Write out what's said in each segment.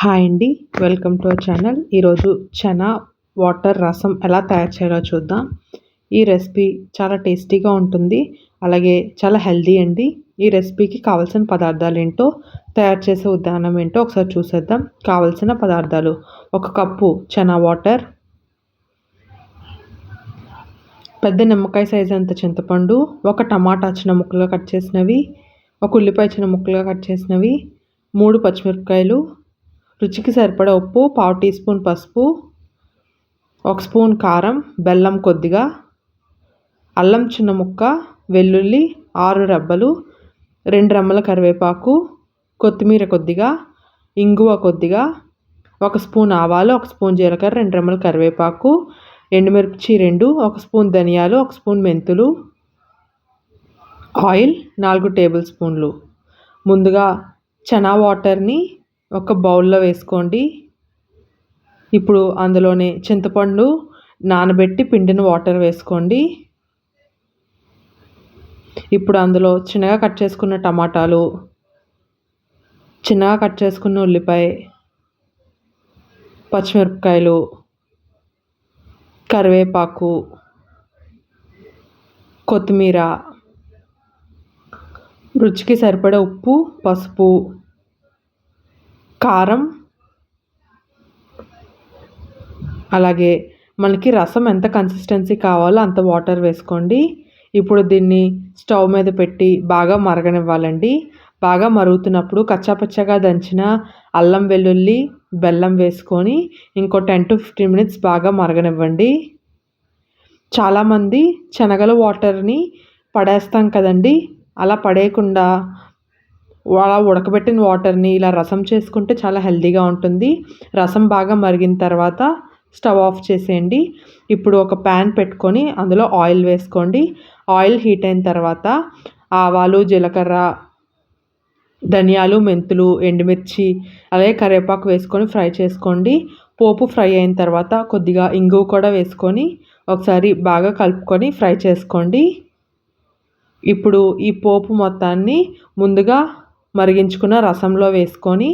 Hi అండి welcome to our channel. ఈరోజు chana water రసం ఎలా తయారు చేయాలో చూద్దాం. ఈ రెసిపీ చాలా టేస్టీగా ఉంటుంది అలాగే చాలా హెల్దీ అండి. ఈ రెసిపీకి కావాల్సిన పదార్థాలు ఏంటో తయారు చేసే విధానం ఏంటో ఒకసారి చూసేద్దాం. కావలసిన పదార్థాలు ఒక కప్పు చనా వాటర్ పెద్ద నిమ్మకాయ సైజు అంత చింతపండు ఒక టమాటా చిన్న ముక్కలుగా కట్ చేసినవి ఒక ఉల్లిపాయ చిన్న ముక్కలుగా కట్ చేసినవి మూడు పచ్చిమిరపకాయలు రుచికి సరిపడ ఉప్పు పావు టీ స్పూన్ పసుపు ఒక స్పూన్ కారం బెల్లం కొద్దిగా అల్లం చిన్న ముక్క వెల్లుల్లి ఆరు రెబ్బలు రెండు రెమ్మల కరివేపాకు కొత్తిమీర కొద్దిగా ఇంగువ కొద్దిగా ఒక స్పూన్ ఆవాలు ఒక స్పూన్ జీలకర్ర రెండు రెమ్మల కరివేపాకు ఎండుమిర్చి రెండు ఒక స్పూన్ ధనియాలు ఒక స్పూన్ మెంతులు ఆయిల్ నాలుగు టేబుల్ స్పూన్లు. ముందుగా చనా వాటర్ని ఒక బౌల్లో వేసుకోండి. ఇప్పుడు అందులోనే చింతపండు నానబెట్టి పిండిన వాటర్ వేసుకోండి. ఇప్పుడు అందులో చిన్నగా కట్ చేసుకున్న టమాటాలు చిన్నగా కట్ చేసుకున్న ఉల్లిపాయ పచ్చిమిరపకాయలు కరివేపాకు కొత్తిమీర రుచికి సరిపడే ఉప్పు పసుపు కారం అలాగే మనకి రసం ఎంత కన్సిస్టెన్సీ కావాలో అంత వాటర్ వేసుకోండి. ఇప్పుడు దీన్ని స్టవ్ మీద పెట్టి బాగా మరగనివ్వాలండి. బాగా మరుగుతున్నప్పుడు కచ్చాపచ్చగా దంచిన అల్లం వెల్లుల్లి బెల్లం వేసుకొని ఇంకో టెన్ టు ఫిఫ్టీన్ మినిట్స్ బాగా మరగనివ్వండి. చాలామంది శనగల వాటర్ని పడేస్తాం కదండి. అలా పడేయకుండా అలా ఉడకబెట్టిన వాటర్ని ఇలా రసం చేసుకుంటే చాలా హెల్తీగా ఉంటుంది. రసం బాగా మరిగిన తర్వాత స్టవ్ ఆఫ్ చేసేయండి. ఇప్పుడు ఒక ప్యాన్ పెట్టుకొని అందులో ఆయిల్ వేసుకోండి. ఆయిల్ హీట్ అయిన తర్వాత ఆవాలు జీలకర్ర ధనియాలు మెంతులు ఎండుమిర్చి అలాగే కరివేపాకు వేసుకొని ఫ్రై చేసుకోండి. పోపు ఫ్రై అయిన తర్వాత కొద్దిగా ఇంగువ కూడా వేసుకొని ఒకసారి బాగా కలుపుకొని ఫ్రై చేసుకోండి. ఇప్పుడు ఈ పోపు మొత్తాన్ని ముందుగా మరిగించుకున్న రసంలో వేసుకొని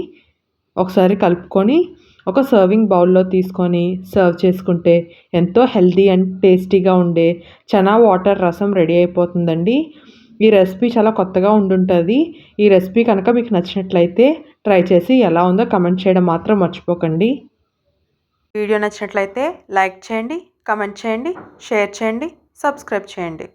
ఒకసారి కలుపుకొని ఒక సర్వింగ్ బౌల్లో తీసుకొని సర్వ్ చేసుకుంటే ఎంతో హెల్దీ అండ్ టేస్టీగా ఉండే చనా వాటర్ రసం రెడీ అయిపోతుందండి. ఈ రెసిపీ చాలా కొత్తగా ఉండుంటుంది. ఈ రెసిపీ కనుక మీకు నచ్చినట్లయితే ట్రై చేసి ఎలా ఉందో కమెంట్ చేయడం మాత్రం మర్చిపోకండి. వీడియో నచ్చినట్లయితే లైక్ చేయండి కమెంట్ చేయండి షేర్ చేయండి సబ్స్క్రైబ్ చేయండి.